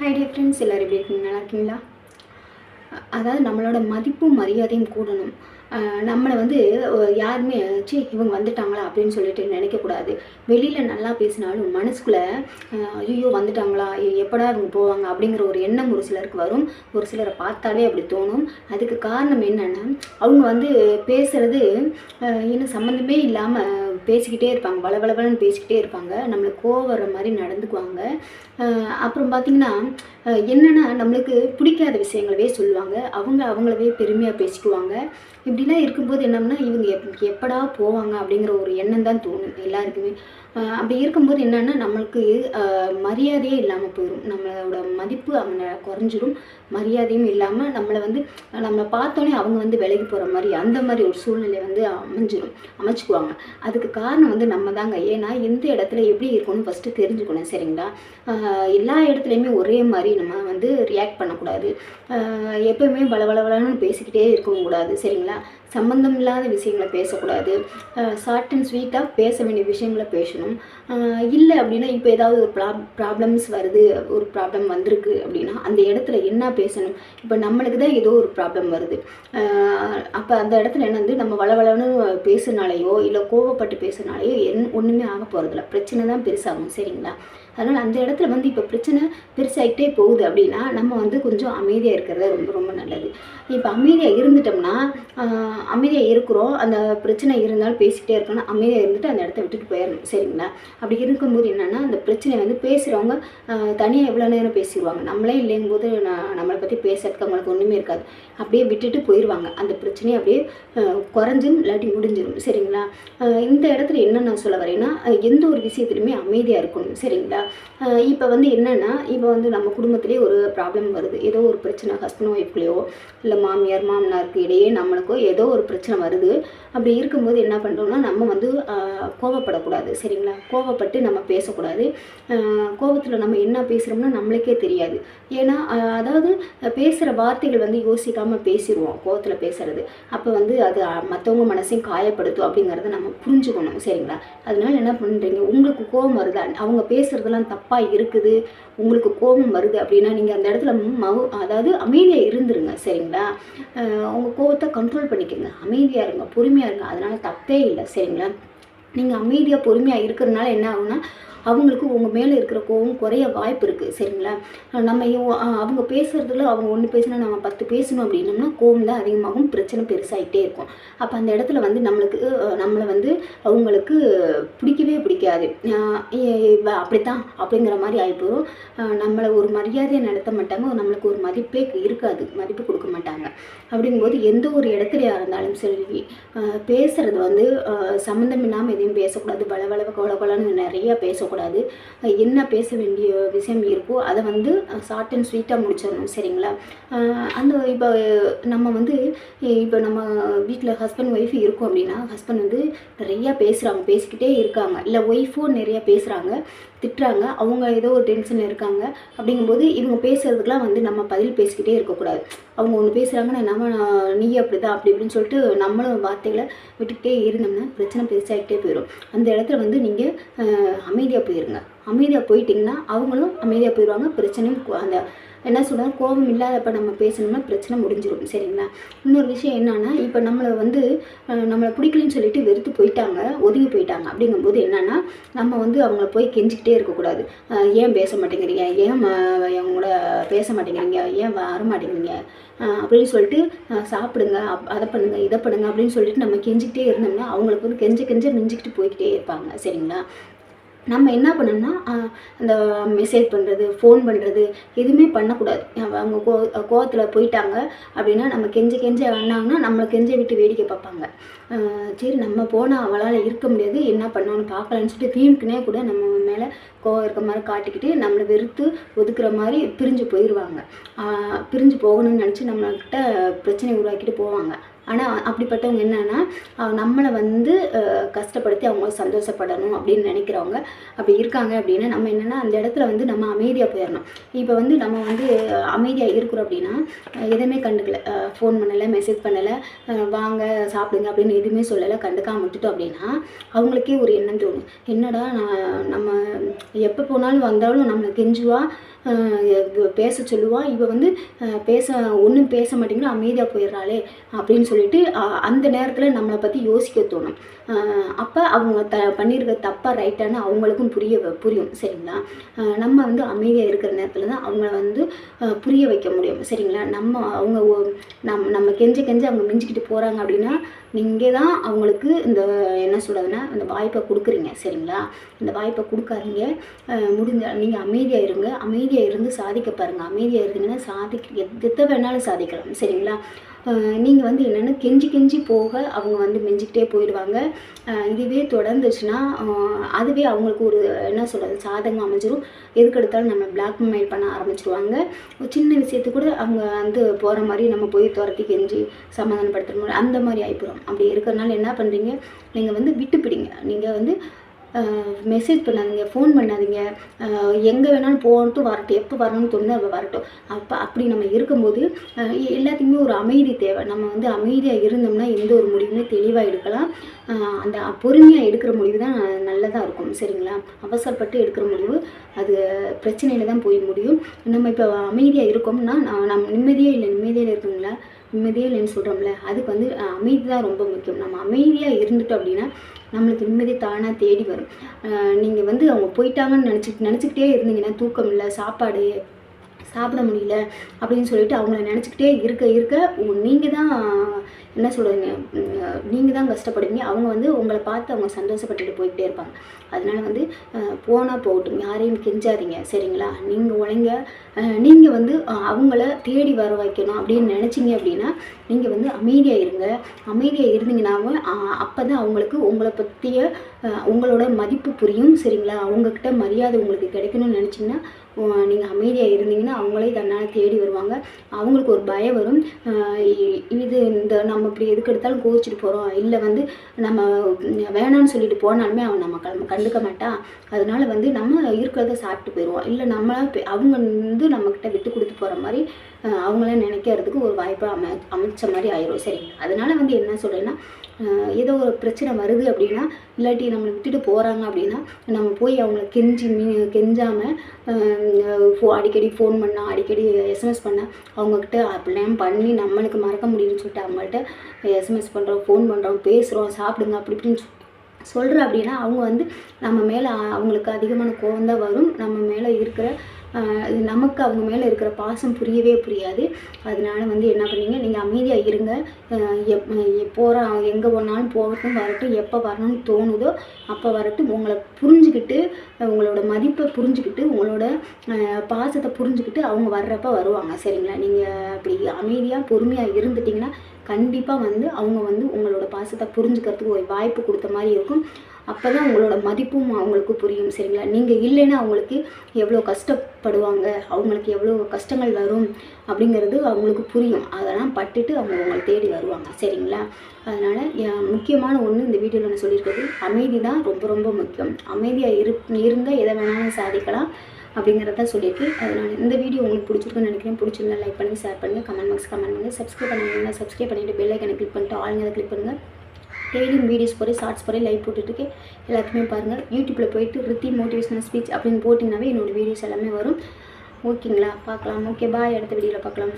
High dear friends எல்லோரும் எப்படி இருக்கீங்க? நல்லா இருக்கீங்களா? அதாவது நம்மளோட மதிப்பும் மரியாதையும் கூடணும். நம்மளை வந்து யாருமே ச்சீ இவங்க வந்துட்டாங்களா அப்படின்னு சொல்லிட்டு நினைக்கக்கூடாது. வெளியில் நல்லா பேசினாலும் மனசுக்குள்ளே ஐயோ வந்துட்டாங்களா? ஐயோ, எப்படா இவங்க போவாங்க? அப்படிங்கிற ஒரு எண்ணம் ஒரு சிலருக்கு வரும். ஒரு சிலரை பார்த்தாலே அப்படி தோணும். அதுக்கு காரணம் என்னென்னா அவங்க வந்து பேசுகிறது இன்னும் சம்மந்தமே இல்லாமல் பேசிக்கிட்டே இருப்பாங்க வளவளவலன்னு பேசிக்கிட்டே இருப்பாங்க நம்மளை கோவம் வர மாதிரி நடந்துக்குவாங்க. அப்புறம் பார்த்திங்கன்னா என்னென்னா என்னன்னா நம்மளுக்கு பிடிக்காத விஷயங்களவே சொல்லுவாங்க. அவங்க அவங்களவே பெருமையாக பேசிக்குவாங்க. இப்படிலாம் இருக்கும்போது என்னம்னா இவங்க எப் எப்படா போவாங்க அப்படிங்கிற ஒரு எண்ணம் தான் தோணும் எல்லாருக்குமே. அப்படி இருக்கும்போது என்னென்னா நம்மளுக்கு மரியாதையே இல்லாமல் போயிடும் நம்மளோட மதிப்பு அவங்க குறைஞ்சிரும். மரியாதையும் இல்லாமல் நம்மளை வந்து நம்மளை பார்த்தோன்னே அவங்க வந்து விலகி போகிற மாதிரி அந்த மாதிரி ஒரு சூழ்நிலை வந்து அமைஞ்சிடும் அமைச்சுக்குவாங்க. அதுக்கு காரணம் வந்து நம்ம தாங்க. ஏன்னா எந்த இடத்துல எப்படி இருக்கணும்னு ஃபஸ்ட்டு தெரிஞ்சுக்கணும் சரிங்களா? எல்லா இடத்துலையுமே ஒரே மாதிரி நம்ம வந்து ரியாக்ட் பண்ணக்கூடாது. எப்பயுமே எப்பவுமே பலபலபலன்னு பேசிக்கிட்டே இருக்கவும் கூடாது சரிங்களா? சம்மந்தம் இல்லாத விஷயங்களை பேசக்கூடாது. ஷார்ட் அண்ட் ஸ்வீட்டாக பேச வேண்டிய விஷயங்களை பேசணும். ஆஹ் இல்லை அப்படின்னா இப்போ ஏதாவது ஒரு ப்ராப் ப்ராப்ளம்ஸ் வருது ஒரு ப்ராப்ளம் வந்திருக்கு அப்படின்னா அந்த இடத்துல என்ன பேசணும்? இப்போ நம்மளுக்கு தான் ஏதோ ஒரு ப்ராப்ளம் வருது. அப்போ அந்த இடத்துல என்ன வந்து நம்ம வளவளன்னு பேசுனாலேயோ இல்லை கோவப்பட்டு பேசுனாலேயோ என் ஒன்றுமே ஆக போகிறதில்ல பிரச்சனை தான் பெருசாகும் சரிங்களா? அதனால் அந்த இடத்துல வந்து இப்போ பிரச்சனை பெருசாகிட்டே போகுது அப்படின்னா நம்ம வந்து கொஞ்சம் அமைதியாக இருக்கிறது ரொம்ப ரொம்ப நல்லது. இப்போ அமைதியாக இருந்துட்டோம்னா அமைதியாக இருக்கிறோம். அந்த பிரச்சனை இருந்தாலும் பேசிக்கிட்டே இருக்கணும். அமைதியாக இருந்துட்டு அந்த இடத்த விட்டுட்டு போயிடணும். சரிங்களா? அப்படி இருக்கும்போது என்னென்னா அந்த பிரச்சனை வந்து பேசுகிறவங்க தனியாக எவ்வளோ நேரம் பேசிடுவாங்க. நம்மளே இல்லைங்கும்போது நான் நம்மளை பற்றி பேசுறதுக்கு அவங்களுக்கு ஒன்றுமே இருக்காது. அப்படியே விட்டுட்டு போயிடுவாங்க அந்த பிரச்சனையை அப்படியே குறைஞ்சும் இல்லாட்டி முடிஞ்சிடும் சரிங்களா? இந்த இடத்துல என்ன நான் சொல்ல வரேன்னா எந்த ஒரு விஷயத்துலையுமே அமைதியாக இருக்கணும். சரிங்களா? இப்போ வந்து என்னென்னா இப்போ வந்து நம்ம குடும்பத்திலே ஒரு ப்ராப்ளம் வருது. ஏதோ ஒரு பிரச்சனை ஹஸ்பண்ட் ஒய்ஃப்லேயோ இல்லை மாமியார் மாமனாருக்கு இடையே நம்மளுக்கோ ஏதோ ஒரு பிரச்சனை வருது. அப்படி இருக்கும்போது என்ன பண்ணுறோம்னா நம்ம வந்து கோவப்படக்கூடாது. சரிங்களா? கோவப்பட்டு நம்ம பேசக்கூடாது. கோவத்தில் நம்ம என்ன பேசுகிறோம்னா நம்மளுக்கே தெரியாது. ஏன்னா அதாவது பேசுகிற வார்த்தைகள் வந்து யோசிக்காமல் பேசிடுவோம் கோவத்தில் பேசுறது. அப்போ வந்து அது மற்றவங்க மனசையும் காயப்படுத்தும் அப்படிங்கிறத நம்ம புரிஞ்சுக்கணும். சரிங்களா? அதனால என்ன பண்ணுறீங்க உங்களுக்கு கோபம் வருதா? அவங்க இதெல்லாம் தப்பாக இருக்குது உங்களுக்கு கோபம் வருது அப்படின்னா நீங்கள் அந்த இடத்துல மவு அதாவது அமைதியாக இருந்துருங்க சரிங்களா? உங்கள் கோபத்தை கண்ட்ரோல் பண்ணிக்கோங்க. அமைதியாக இருங்க பொறுமையாக இருங்க. அதனால் தப்பே இல்லை சரிங்களா? நீங்கள் அமைதியாக பொறுமையாக இருக்கிறதுனால என்ன ஆகும்னா அவங்களுக்கு உங்கள் மேலே இருக்கிற கோவம் குறைய வாய்ப்பு இருக்குது சரிங்களா? நம்ம அவங்க பேசுகிறதுல அவங்க ஒன்று பேசினா நம்ம பத்து பேசணும் அப்படின்னோம்னா கோவம் தான் அதிகமாகும் பிரச்சனை பெருசாகிட்டே இருக்கும். அப்போ அந்த இடத்துல வந்து நம்மளுக்கு நம்மளை வந்து அவங்களுக்கு பிடிக்கவே பிடிக்காது. அப்படித்தான் அப்படிங்கிற மாதிரி ஆகிப்போம் நம்மளை ஒரு மரியாதையை நடத்த மாட்டாங்க நம்மளுக்கு ஒரு மதிப்பே இருக்காது மதிப்பு கொடுக்க மாட்டாங்க. அப்படிங்கும்போது எந்த ஒரு இடத்துலையா இருந்தாலும் சரி பேசுகிறது பேசுறது வந்து சம்மந்தம் இல்லாமல் எதையும் பேசக்கூடாது வள கொல கொலன்னு நிறைய பேசக்கூடாது. பேசக்கூடாது. என்ன பேச வேண்டிய விஷயம் இருக்கோ அதை வந்து ஷார்ட் அண்ட் ஸ்வீட்டாக முடிச்சிடணும் சரிங்களா? அந்த இப்போ நம்ம வந்து இப்போ நம்ம வீட்டில் ஹஸ்பண்ட் ஒய்ஃப் இருக்கோம் அப்படின்னா ஹஸ்பண்ட் வந்து நிறையா பேசுகிறாங்க பேசிக்கிட்டே இருக்காங்க. இல்லை ஒய்ஃபும் நிறையா பேசுகிறாங்க திட்டுறாங்க. அவங்க ஏதோ ஒரு டென்ஷனில் இருக்காங்க. அப்படிங்கும்போது இவங்க பேசுகிறதுக்கெலாம் வந்து நம்ம பதில் பேசிக்கிட்டே இருக்கக்கூடாது. அவங்க ஒன்று பேசுகிறாங்கன்னா நம்ம நீ அப்படி தான் அப்படி இப்படின்னு சொல்லிட்டு நம்மளும் வார்த்தைகளை விட்டுக்கிட்டே இருந்தோம்னா பிரச்சனை பெருசாகிட்டே போயிடும் அந்த இடத்துல வந்து நீங்கள் அமைதியாக போயிருங்க. அமைதியாக போயிட்டிங்கன்னா அவங்களும் அமைதியாக போயிடுவாங்க பிரச்சனையும் அந்த என்ன சொல்கிறாங்க கோபம் இல்லாதப்ப நம்ம பேசணும்னா பிரச்சனை முடிஞ்சிடும் சரிங்களா? இன்னொரு விஷயம் என்னென்னா இப்போ நம்மளை வந்து நம்மளை பிடிக்கலன்னு சொல்லிட்டு வெறுத்து போயிட்டாங்க ஒதுங்கி போயிட்டாங்க. அப்படிங்கும்போது என்னென்னா நம்ம வந்து அவங்கள போய் கெஞ்சிக்கிட்டே இருக்கக்கூடாது. ஏன் பேச மாட்டேங்கிறீங்க? ஏன் ம- அவங்கள பேச மாட்டேங்கிறீங்க? ஏன் வர மாட்டேங்கிறீங்க? அப்படின்னு சொல்லிட்டு சாப்பிடுங்க அதை பண்ணுங்க இதை பண்ணுங்க அப்படின்னு சொல்லிட்டு நம்ம கெஞ்சிக்கிட்டே இருந்தோம்னா அவங்களுக்கு வந்து கெஞ்ச கெஞ்ச மிஞ்சிக்கிட்டு போய்க்கிட்டே இருப்பாங்க சரிங்களா? நம்ம என்ன பண்ணணும்னா அந்த மெசேஜ் பண்ணுறது ஃபோன் பண்ணுறது எதுவுமே பண்ணக்கூடாது. அவங்க கோ கோவத்தில் போயிட்டாங்க அப்படின்னா நம்ம கெஞ்ச கெஞ்ச வந்தாங்கன்னா நம்மளை கெஞ்ச விட்டு வேடிக்கை பார்ப்பாங்க. சரி நம்ம போனால் அவளால் இருக்க முடியாது என்ன பண்ணோன்னு பார்க்கலான்னு சொல்லிட்டு தீமுக்குனே கூட நம்ம மேலே கோவம் இருக்க மாதிரி காட்டிக்கிட்டு நம்மளை வெறுத்து ஒதுக்குற மாதிரி பிரிஞ்சு போயிடுவாங்க பிரிஞ்சு போகணும்னு நினச்சி நம்மக்கிட்ட பிரச்சனை உருவாக்கிட்டு போவாங்க. ஆனால் அப்படிப்பட்டவங்க என்னன்னா நம்மளை வந்து கஷ்டப்படுத்தி அவங்க சந்தோஷப்படணும் அப்படின்னு நினைக்கிறவங்க அப்படி இருக்காங்க அப்படின்னா நம்ம என்னென்னா அந்த இடத்துல வந்து நம்ம அமைதியாக போயிடணும் இப்போ வந்து நம்ம வந்து அமைதியாக இருக்கிறோம் அப்படின்னா எதுவுமே கண்டுக்கல. ஃபோன் பண்ணலை மெசேஜ் பண்ணலை வாங்க சாப்பிடுங்க அப்படின்னு எதுவுமே சொல்லலை கண்டுக்காம விட்டுட்டோம் அப்படின்னா அவங்களுக்கே ஒரு எண்ணம் தோணும். என்னடா நான் நம்ம எப்போ போனாலும் வந்தாலும் நம்மளை கெஞ்சுவா பேச சொல்லுவா இவ வந்து பேச ஒன்றும் பேச மாட்டேங்கிறோம் அமைதியாக போயிடுறாளே அப்படின்னு சொல்லி சொல்லிட்டு அந்த நேரத்தில் நம்மளை பற்றி யோசிக்க தோணும். அப்போ அவங்க த பண்ணியிருக்க தப்பாக ரைட்டானு அவங்களுக்கும் புரிய புரியும் சரிங்களா? நம்ம வந்து அமைதியாக இருக்கிற நேரத்தில் தான் அவங்கள வந்து புரிய வைக்க முடியும் சரிங்களா? நம்ம அவங்க நம் நம்ம கெஞ்ச கெஞ்ச அவங்க மிஞ்சிக்கிட்டு போகிறாங்க அப்படின்னா நீங்கள் தான் அவங்களுக்கு இந்த என்ன சொல்கிறதுனா இந்த வாய்ப்பை கொடுக்குறீங்க சரிங்களா? இந்த வாய்ப்பை கொடுக்காதீங்க. முடிஞ்ச நீங்கள் அமைதியாக இருங்க. அமைதியாக இருந்து சாதிக்க பாருங்கள் அமைதியாக இருந்தீங்கன்னா சாதிக்க எத் வேணாலும் சாதிக்கலாம் சரிங்களா? நீங்கள் வந்து என்னென்னா கெஞ்சி கெஞ்சி போக அவங்க வந்து மெஞ்சிக்கிட்டே போயிடுவாங்க. இதுவே தொடர்ந்துச்சுன்னா அதுவே அவங்களுக்கு ஒரு என்ன சொல்கிறது சாதகம் அமைஞ்சிரும். எதுக்கு எடுத்தாலும் நம்ம பிளாக்மெயில் பண்ண ஆரம்பிச்சிருவாங்க. ஒரு சின்ன விஷயத்துக்கு கூட அவங்க வந்து போகிற மாதிரி நம்ம போய் துரத்தி கெஞ்சி சமாதானப்படுத்துகிற மாதிரி அந்த மாதிரி ஆகிப்போம் அப்படி இருக்கிறனால என்ன பண்ணுறீங்க நீங்கள் வந்து விட்டு பிடிங்க நீங்கள் வந்து மெசேஜ் பண்ணாதீங்க ஃபோன் பண்ணாதீங்க. எங்கே வேணாலும் போகட்டும் வரட்டும். எப்போ வரணும்னு தோணுது அப்போ வரட்டும். அப்போ அப்படி நம்ம இருக்கும்போது எல்லாத்துக்குமே ஒரு அமைதி தேவை. நம்ம வந்து அமைதியாக இருந்தோம்னா எந்த ஒரு முடிவுமே தெளிவாக எடுக்கலாம். அந்த பொறுமையாக எடுக்கிற முடிவு தான் நல்லதாக இருக்கும். சரிங்களா? அவசரப்பட்டு எடுக்கிற முடிவு. அது பிரச்சனையில் தான் போய் முடியும். நம்ம இப்போ அமைதியாக இருக்கோம்னா நம்ம நிம்மதியே இல்லை நிம்மதியில் இருக்குங்களா நிம்மதியே இல்லைன்னு சொல்கிறோம்ல அதுக்கு வந்து அமைதி தான் ரொம்ப முக்கியம். நம்ம அமைதியாக இருந்துட்டோம் அப்படின்னா நம்மளுக்கு நிம்மதி தானாக தேடி வரும். நீங்கள் வந்து அவங்க போயிட்டாங்கன்னு நினச்சி நினச்சிக்கிட்டே இருந்தீங்கன்னா தூக்கம் இல்லை சாப்பாடு சாப்பிட முடியல அப்படின்னு சொல்லிட்டு அவங்கள நினச்சிக்கிட்டே இருக்க இருக்க நீங்கள் தான் என்ன சொல்கிறீங்க நீங்கள் தான் கஷ்டப்படுவீங்க. அவங்க வந்து உங்களை பார்த்து அவங்க சந்தோஷப்பட்டுட்டு போய்கிட்டே இருப்பாங்க. அதனால் வந்து போனால் போகட்டும். யாரையும் கெஞ்சாதீங்க. சரிங்களா? நீங்கள் உழைங்க நீங்கள் வந்து அவங்கள தேடி வர வைக்கணும் அப்படின்னு நினச்சிங்க அப்படின்னா நீங்கள் வந்து அமைதியாக இருங்க. அமைதியாக இருந்தீங்கன்னாவும் அப்போ தான் அவங்களுக்கு உங்களை பற்றிய உங்களோட மதிப்பு புரியும் சரிங்களா? அவங்கக்கிட்ட மரியாதை உங்களுக்கு கிடைக்கணும்னு நினச்சிங்கன்னா நீங்கள் அமைதியாக இருந்தீங்கன்னா அவங்களே தன்னால் தேடி வருவாங்க. அவங்களுக்கு ஒரு பயம் வரும். இது இந்த நம்ம இப்படி எதுக்கு எடுத்தாலும் கோச்சிட்டு போகிறோம் இல்லை வந்து நம்ம வேணாம்னு சொல்லிட்டு போனாலுமே அவன் நம்ம க- கண்டுக்க மாட்டான் அதனால வந்து நம்ம இருக்கிறத சாப்பிட்டு போயிடுவோம் இல்லை நம்மளா அவங்க வந்து நம்மக்கிட்ட விட்டு கொடுத்து போகிற மாதிரி அவங்கள நினைக்கிறதுக்கு ஒரு வாய்ப்பாக அமை அமைச்ச மாதிரி ஆயிரும். சரிங்களா? அதனால வந்து என்ன சொல்கிறேன்னா ஏதோ ஒரு பிரச்சனை வருது அப்படின்னா இல்லாட்டி நம்மளை விட்டுட்டு போகிறாங்க அப்படின்னா நம்ம போய் அவங்கள கெஞ்சி மீ கெஞ்சாமல் ஃபோ அடிக்கடி ஃபோன் பண்ணால் அடிக்கடி எஸ்எம்எஸ் பண்ணால் அவங்கக்கிட்ட அப்படிலாம் பண்ணி நம்மளுக்கு மறக்க முடியும்னு சொல்லிட்டு அவங்கள்ட்ட எஸ்எம்எஸ் பண்ணுறோம் ஃபோன் பண்ணுறோம் பேசுகிறோம் சாப்பிடுங்க அப்படி இப்படின்னு சொ- சொல்கிறோம் அப்படின்னா அவங்க வந்து நம்ம மேலே அவங்களுக்கு அதிகமான கோவம் தான் வரும். நம்ம மேலே இருக்கிற இது நமக்கு அவங்க மேலே இருக்கிற பாசம் புரியவே புரியாது. அதனால வந்து என்ன பண்ணீங்க? நீங்கள் அமைதியாக இருங்க. எப் போகிற எங்கே போனாலும் போகட்டும் வரட்டும் எப்போ வரணும்னு தோணுதோ அப்போ வரட்டும். உங்களை புரிஞ்சுக்கிட்டு உங்களோட மதிப்பை புரிஞ்சுக்கிட்டு உங்களோட பாசத்தை புரிஞ்சுக்கிட்டு அவங்க வர்றப்ப வருவாங்க. சரிங்களா? நீங்கள் அப்படி அமைதியாக பொறுமையாக இருந்துட்டிங்கன்னா கண்டிப்பாக வந்து அவங்க வந்து உங்களோட பாசத்தை புரிஞ்சுக்கிறதுக்கு ஒரு வாய்ப்பு கொடுத்த மாதிரி இருக்கும். அப்போ தான் உங்களோட மதிப்பும் அவங்களுக்கு புரியும் சரிங்களா? நீங்கள் இல்லைன்னா அவங்களுக்கு எவ்வளோ கஷ்டப்படுவாங்க அவங்களுக்கு எவ்வளோ கஷ்டங்கள் வரும் அப்படிங்கிறது அவங்களுக்கு புரியும். அதெல்லாம் பட்டுட்டு அவங்க உங்களை தேடி வருவாங்க சரிங்களா? அதனால் முக்கியமான ஒன்று இந்த வீடியோவில் நான் சொல்லியிருக்கிறது அமைதி தான் ரொம்ப ரொம்ப முக்கியம். அமைதியாக இரு இருந்தால் எதை வேணாலும் சாதிக்கலாம் அப்படிங்கிறத சொல்லியிருக்கு. அதனால் இந்த வீடியோ உங்களுக்கு பிடிச்சிருக்குன்னு நினைக்கிறேன். பிடிச்சிருந்தா லைக் பண்ணுங்கள் ஷேர் பண்ணுங்கள் கமெண்ட் பாக்ஸ் கமெண்ட் பண்ணுங்கள் சப்ஸ்கிரைப் பண்ணுங்கள் சப்ஸ்கிரைப் பண்ணிவிட்டு பெல் ஐக்கனை கிளிக் பண்ணிட்டு ஆளுங்க கிளிக் பண்ணுங்கள் டெய்லியும் வீடியோஸ் போகிறேன் ஷார்ட்ஸ் போகிறேன் லைவ் போட்டுட்ருக்கேன் எல்லாத்தையுமே பாருங்கள் யூடியூப்பில் போயிட்டு ரித்தி மோட்டிவேஷனல் ஸ்பீச் அப்படின்னு போட்டிங்கனாவே என்னோடய வீடியோஸ் எல்லாமே வரும். ஓகேங்களா? பார்க்கலாம். ஓகே பாய் அடுத்த வீடியோவில் பார்க்கலாம்.